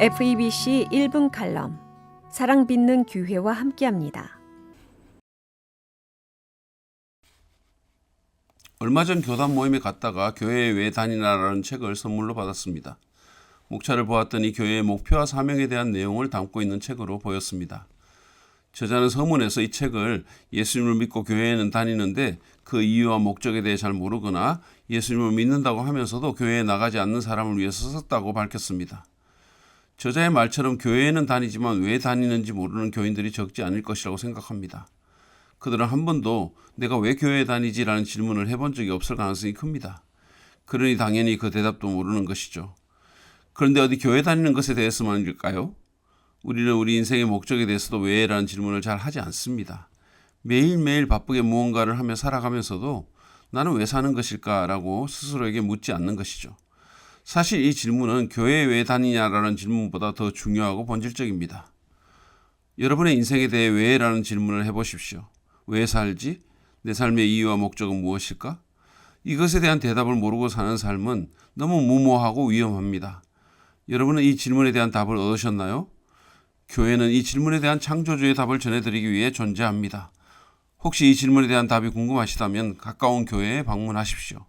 FEBC 1분 칼럼 사랑 빛는 교회와 함께합니다. 얼마 전 교단 모임에 갔다가 교회에 왜 다니나라는 책을 선물로 받았습니다. 목차를 보았더니 교회의 목표와 사명에 대한 내용을 담고 있는 책으로 보였습니다. 저자는 서문에서 이 책을 예수님을 믿고 교회에는 다니는데 그 이유와 목적에 대해 잘 모르거나 예수님을 믿는다고 하면서도 교회에 나가지 않는 사람을 위해서 썼다고 밝혔습니다. 저자의 말처럼 교회에는 다니지만 왜 다니는지 모르는 교인들이 적지 않을 것이라고 생각합니다. 그들은 한 번도 내가 왜 교회에 다니지라는 질문을 해본 적이 없을 가능성이 큽니다. 그러니 당연히 그 대답도 모르는 것이죠. 그런데 어디 교회 다니는 것에 대해서만일까요? 우리는 우리 인생의 목적에 대해서도 왜라는 질문을 잘 하지 않습니다. 매일매일 바쁘게 무언가를 하며 살아가면서도 나는 왜 사는 것일까라고 스스로에게 묻지 않는 것이죠. 사실 이 질문은 교회에 왜 다니냐라는 질문보다 더 중요하고 본질적입니다. 여러분의 인생에 대해 왜라는 질문을 해보십시오. 왜 살지? 내 삶의 이유와 목적은 무엇일까? 이것에 대한 대답을 모르고 사는 삶은 너무 무모하고 위험합니다. 여러분은 이 질문에 대한 답을 얻으셨나요? 교회는 이 질문에 대한 창조주의 답을 전해드리기 위해 존재합니다. 혹시 이 질문에 대한 답이 궁금하시다면 가까운 교회에 방문하십시오.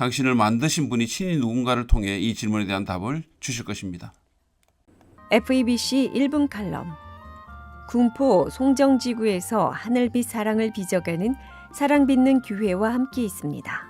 당신을 만드신 분이 친히 누군가를 통해 이 질문에 대한 답을 주실 것입니다. FEBC 1분 칼럼 군포 송정지구에서 하늘빛 사랑을 빚어가는 사랑 빛는 교회와 함께 있습니다.